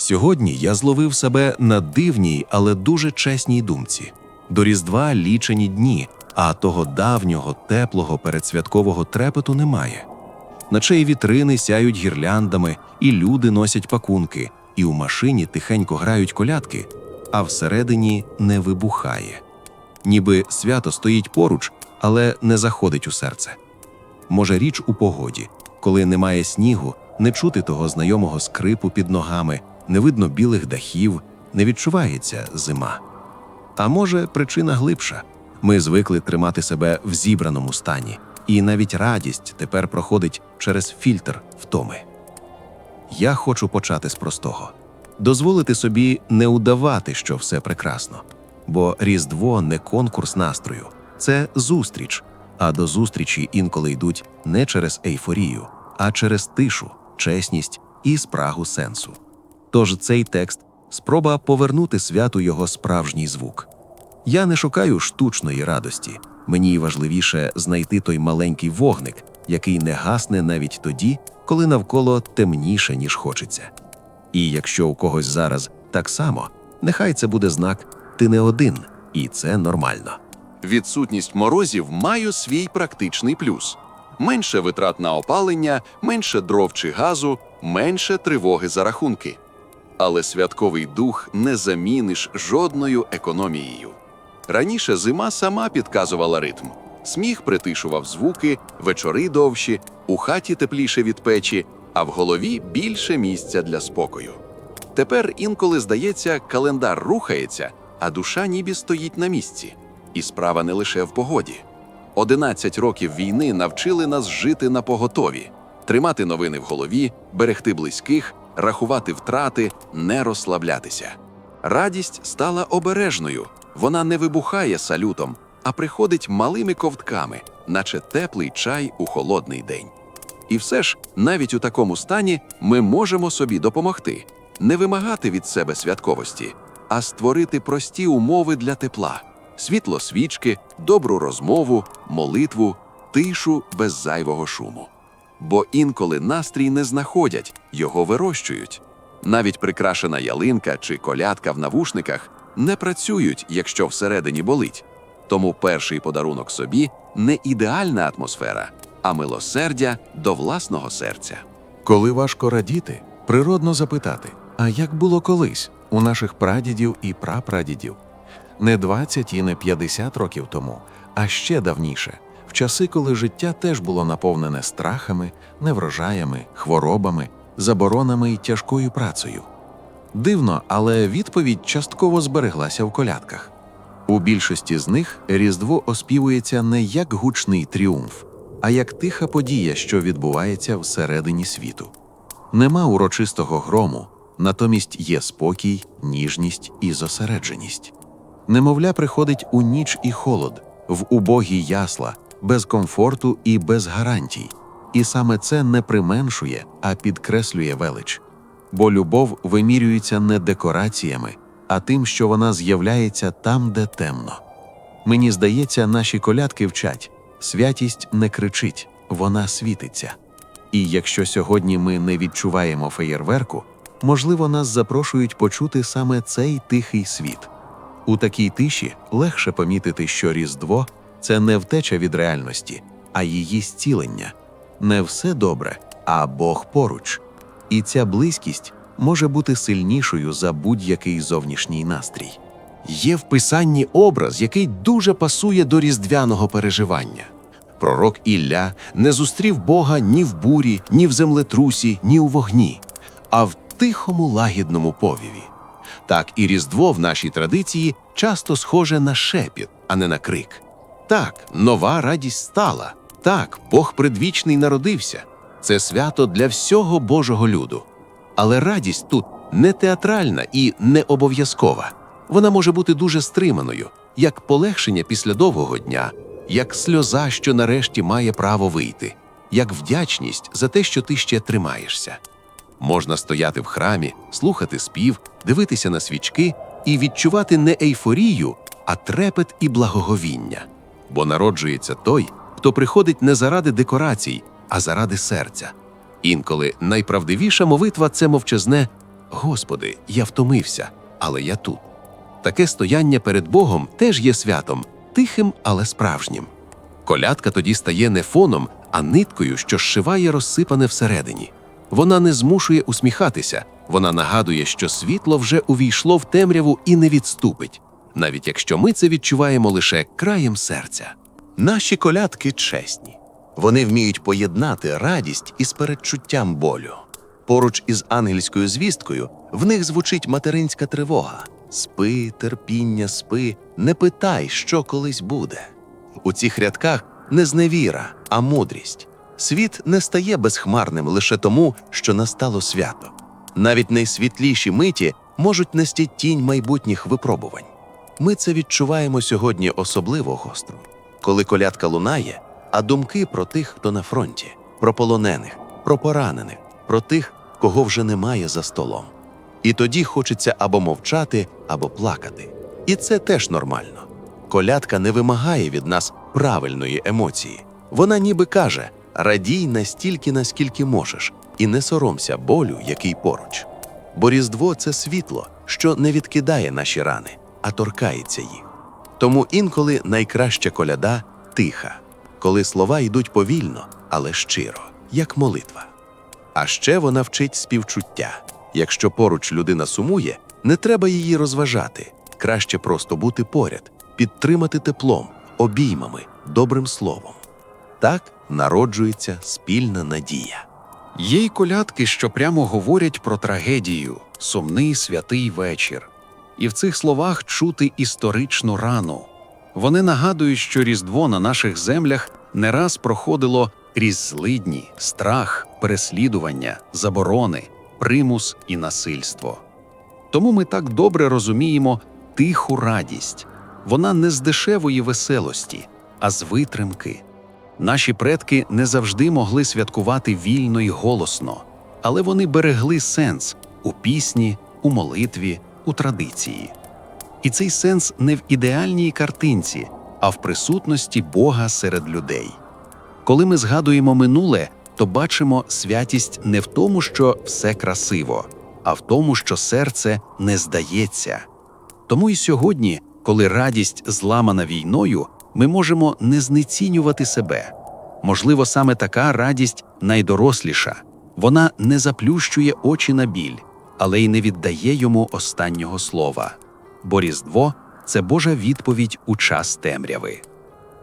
Сьогодні я зловив себе на дивній, але дуже чесній думці. До Різдва лічені дні, а того давнього, теплого передсвяткового трепету немає. Наче й вітрини сяють гірляндами, і люди носять пакунки, і у машині тихенько грають колядки, а всередині не вибухає. Ніби свято стоїть поруч, але не заходить у серце. Може, річ у погоді, коли немає снігу, не чути того знайомого скрипу під ногами, не видно білих дахів, не відчувається зима. А може, причина глибша. Ми звикли тримати себе в зібраному стані, і навіть радість тепер проходить через фільтр втоми. Я хочу почати з простого: дозволити собі не удавати, що все прекрасно. Бо Різдво не конкурс настрою, це зустріч. А до зустрічі інколи йдуть не через ейфорію, а через тишу, чесність і спрагу сенсу. Тож цей текст спроба повернути святу його справжній звук. Я не шукаю штучної радості. Мені важливіше знайти той маленький вогник, який не гасне навіть тоді, коли навколо темніше, ніж хочеться. І якщо у когось зараз так само, нехай це буде знак ти не один, і це нормально. Відсутність морозів має свій практичний плюс: менше витрат на опалення, менше дров чи газу, менше тривоги за рахунки. Але святковий дух не заміниш жодною економією. Раніше зима сама підказувала ритм. Сміх притишував звуки, вечори довші, у хаті тепліше від печі, а в голові більше місця для спокою. Тепер інколи здається, календар рухається, а душа ніби стоїть на місці. І справа не лише в погоді. 11 років війни навчили нас жити на поготові, тримати новини в голові, берегти близьких, рахувати втрати, не розслаблятися. Радість стала обережною, вона не вибухає салютом, а приходить малими ковтками, наче теплий чай у холодний день. І все ж, навіть у такому стані ми можемо собі допомогти, не вимагати від себе святковості, а створити прості умови для тепла: світло свічки, добру розмову, молитву, тишу без зайвого шуму. Бо інколи настрій не знаходять, його вирощують. Навіть прикрашена ялинка чи колядка в навушниках не працюють, якщо всередині болить. Тому перший подарунок собі не ідеальна атмосфера, а милосердя до власного серця. Коли важко радіти, природно запитати: а як було колись у наших прадідів і прапрадідів? Не 20 і не 50 років тому, а ще давніше, в часи, коли життя теж було наповнене страхами, неврожаями, хворобами, заборонами і тяжкою працею. Дивно, але відповідь частково збереглася в колядках. У більшості з них Різдво оспівується не як гучний тріумф, а як тиха подія, що відбувається всередині світу. Нема урочистого грому, натомість є спокій, ніжність і зосередженість. Немовля приходить у ніч і холод, в убогі ясла, без комфорту і без гарантій. І саме це не применшує, а підкреслює велич. Бо любов вимірюється не декораціями, а тим, що вона з'являється там, де темно. Мені здається, наші колядки вчать святість не кричить, вона світиться. І якщо сьогодні ми не відчуваємо феєрверку, можливо, нас запрошують почути саме цей тихий світ. У такій тиші легше помітити, що Різдво це не втеча від реальності, а її зцілення. Не все добре, а Бог поруч. І ця близькість може бути сильнішою за будь-який зовнішній настрій. Є в писанні образ, який дуже пасує до різдвяного переживання. Пророк Ілля не зустрів Бога ні в бурі, ні в землетрусі, ні у вогні, а в тихому лагідному повіві. Так і Різдво в нашій традиції часто схоже на шепіт, а не на крик. Так, нова радість стала. Так, Бог предвічний народився. Це свято для всього Божого люду. Але радість тут не театральна і не обов'язкова. Вона може бути дуже стриманою, як полегшення після довгого дня, як сльоза, що нарешті має право вийти, як вдячність за те, що ти ще тримаєшся. Можна стояти в храмі, слухати спів, дивитися на свічки і відчувати не ейфорію, а трепет і благоговіння. Бо народжується той, хто приходить не заради декорацій, а заради серця. Інколи найправдивіша молитва це мовчазне Господи, я втомився, але я тут. Таке стояння перед Богом теж є святом, тихим, але справжнім. Колядка тоді стає не фоном, а ниткою, що зшиває розсипане всередині. Вона не змушує усміхатися, вона нагадує, що світло вже увійшло в темряву і не відступить, навіть якщо ми це відчуваємо лише краєм серця. Наші колядки чесні. Вони вміють поєднати радість із передчуттям болю. Поруч із ангельською звісткою в них звучить материнська тривога: спи, терпіння, спи, не питай, що колись буде. У цих рядках не зневіра, а мудрість. Світ не стає безхмарним лише тому, що настало свято. Навіть найсвітліші миті можуть нести тінь майбутніх випробувань. Ми це відчуваємо сьогодні особливо гостро, коли колядка лунає, а думки про тих, хто на фронті, про полонених, про поранених, про тих, кого вже немає за столом. І тоді хочеться або мовчати, або плакати. І це теж нормально. Колядка не вимагає від нас правильної емоції. Вона ніби каже: радій настільки, наскільки можеш, і не соромся болю, який поруч. Бо Різдво це світло, що не відкидає наші рани, а торкається їх. Тому інколи найкраща коляда тиха, коли слова йдуть повільно, але щиро, як молитва. А ще вона вчить співчуття. Якщо поруч людина сумує, не треба її розважати. Краще просто бути поряд, підтримати теплом, обіймами, добрим словом. Так народжується спільна надія. Є й колядки, що прямо говорять про трагедію, сумний святий вечір. І в цих словах чути історичну рану. Вони нагадують, що Різдво на наших землях не раз проходило крізь злидні, страх, переслідування, заборони, примус і насильство. Тому ми так добре розуміємо тиху радість. Вона не з дешевої веселості, а з витримки. Наші предки не завжди могли святкувати вільно й голосно, але вони берегли сенс у пісні, у молитві, у традиції. І цей сенс не в ідеальній картинці, а в присутності Бога серед людей. Коли ми згадуємо минуле, то бачимо святість не в тому, що все красиво, а в тому, що серце не здається. Тому і сьогодні, коли радість зламана війною, ми можемо не знецінювати себе. Можливо, саме така радість найдоросліша. Вона не заплющує очі на біль, але й не віддає йому останнього слова. Бо Різдво це Божа відповідь у час темряви.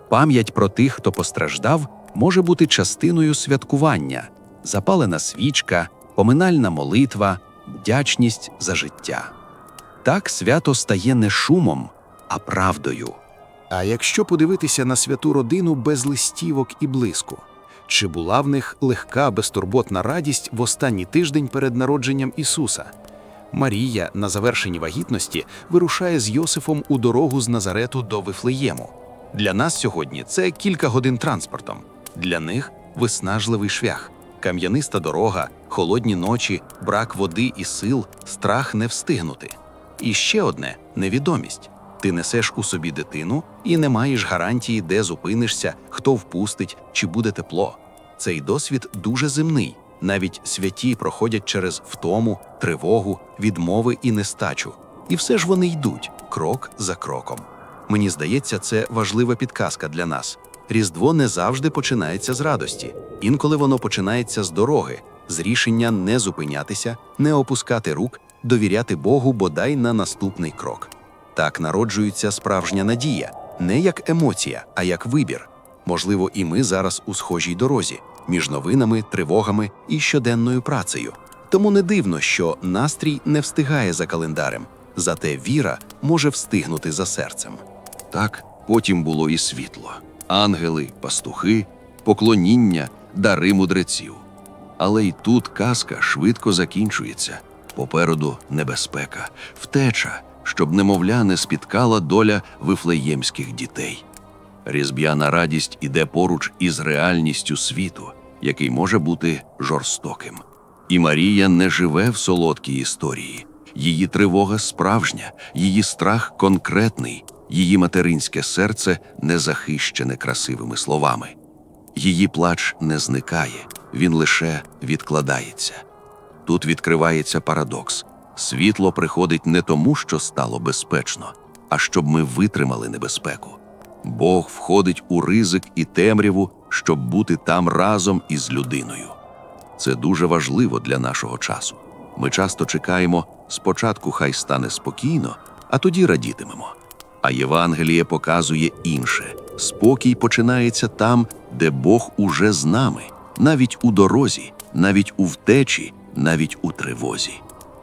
Пам'ять про тих, хто постраждав, може бути частиною святкування, запалена свічка, поминальна молитва, вдячність за життя. Так свято стає не шумом, а правдою. А якщо подивитися на святу родину без листівок і блиску, чи була в них легка безтурботна радість в останній тиждень перед народженням Ісуса? Марія на завершенні вагітності вирушає з Йосифом у дорогу з Назарету до Вифлеєму. Для нас сьогодні це кілька годин транспортом. Для них виснажливий шлях, кам'яниста дорога, холодні ночі, брак води і сил, страх не встигнути. І ще одне невідомість. Ти несеш у собі дитину і не маєш гарантії, де зупинишся, хто впустить, чи буде тепло. Цей досвід дуже земний. Навіть святі проходять через втому, тривогу, відмови і нестачу. І все ж вони йдуть крок за кроком. Мені здається, це важлива підказка для нас. Різдво не завжди починається з радості, інколи воно починається з дороги, з рішення не зупинятися, не опускати рук, довіряти Богу бодай на наступний крок. Так народжується справжня надія, не як емоція, а як вибір. Можливо, і ми зараз у схожій дорозі між новинами, тривогами і щоденною працею. Тому не дивно, що настрій не встигає за календарем, зате віра може встигнути за серцем. Так потім було і світло, ангели, пастухи, поклоніння, дари мудреців. Але й тут казка швидко закінчується. Попереду небезпека, втеча, щоб немовля не спіткала доля вифлеємських дітей. Різб'яна радість іде поруч із реальністю світу, який може бути жорстоким. І Марія не живе в солодкій історії. Її тривога справжня, її страх конкретний, її материнське серце не захищене красивими словами. Її плач не зникає, він лише відкладається. Тут відкривається парадокс. Світло приходить не тому, що стало безпечно, а щоб ми витримали небезпеку. Бог входить у ризик і темряву, щоб бути там разом із людиною. Це дуже важливо для нашого часу. Ми часто чекаємо, спочатку хай стане спокійно, а тоді радітимемо. А Євангеліє показує інше: спокій починається там, де Бог уже з нами, навіть у дорозі, навіть у втечі, навіть у тривозі.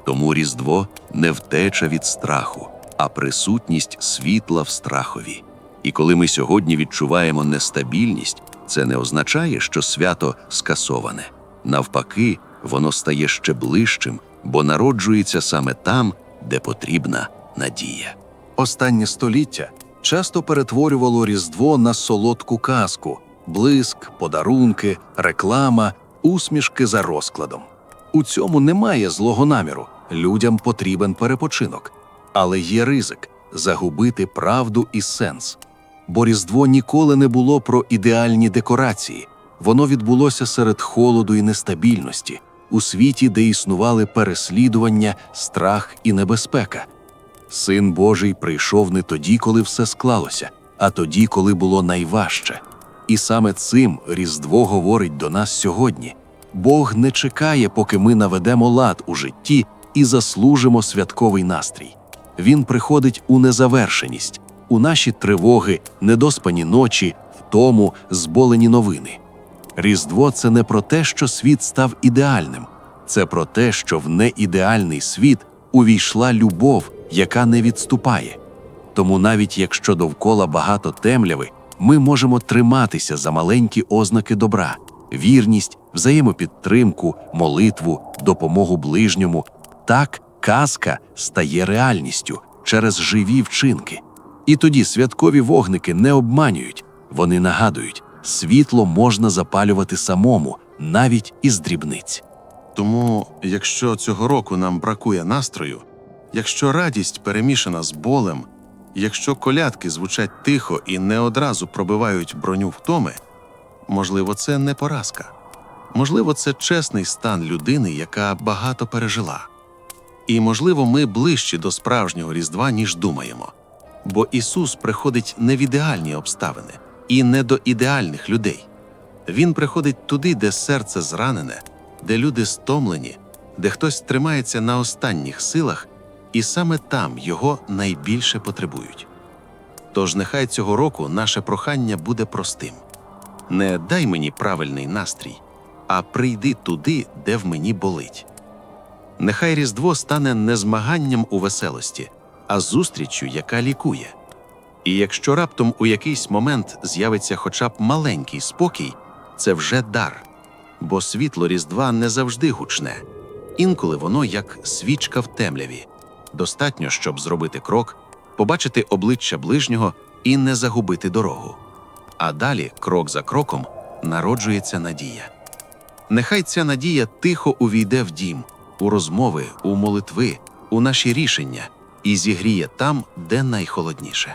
Тому Різдво не втеча від страху, а присутність світла в страхові. І коли ми сьогодні відчуваємо нестабільність, це не означає, що свято скасоване. Навпаки, воно стає ще ближчим, бо народжується саме там, де потрібна надія. Останнє століття часто перетворювало Різдво на солодку казку, блиск, подарунки, реклама, усмішки за розкладом. У цьому немає злого наміру. Людям потрібен перепочинок. Але є ризик загубити правду і сенс. Бо Різдво ніколи не було про ідеальні декорації. Воно відбулося серед холоду і нестабільності, у світі, де існували переслідування, страх і небезпека. Син Божий прийшов не тоді, коли все склалося, а тоді, коли було найважче. І саме цим Різдво говорить до нас сьогодні. Бог не чекає, поки ми наведемо лад у житті і заслужимо святковий настрій. Він приходить у незавершеність, у наші тривоги, недоспані ночі, втому, зболені новини. Різдво це не про те, що світ став ідеальним, це про те, що в неідеальний світ увійшла любов, яка не відступає. Тому навіть якщо довкола багато темряви, ми можемо триматися за маленькі ознаки добра, вірність, взаємопідтримку, молитву, допомогу ближньому. Так казка стає реальністю через живі вчинки. І тоді святкові вогники не обманюють, вони нагадують, світло можна запалювати самому, навіть із дрібниць. Тому, якщо цього року нам бракує настрою, якщо радість перемішана з болем, якщо колядки звучать тихо і не одразу пробивають броню втоми, можливо, це не поразка. Можливо, це чесний стан людини, яка багато пережила. І, можливо, ми ближчі до справжнього Різдва, ніж думаємо. Бо Ісус приходить не в ідеальні обставини і не до ідеальних людей. Він приходить туди, де серце зранене, де люди стомлені, де хтось тримається на останніх силах, і саме там його найбільше потребують. Тож нехай цього року наше прохання буде простим: не дай мені правильний настрій, а прийди туди, де в мені болить. Нехай Різдво стане не змаганням у веселості, а зустріччю, яка лікує. І якщо раптом у якийсь момент з'явиться хоча б маленький спокій, це вже дар, бо світло Різдва не завжди гучне, інколи воно як свічка в темряві. Достатньо, щоб зробити крок, побачити обличчя ближнього і не загубити дорогу. А далі, крок за кроком, народжується надія. Нехай ця надія тихо увійде в дім, у розмови, у молитви, у наші рішення і зігріє там, де найхолодніше.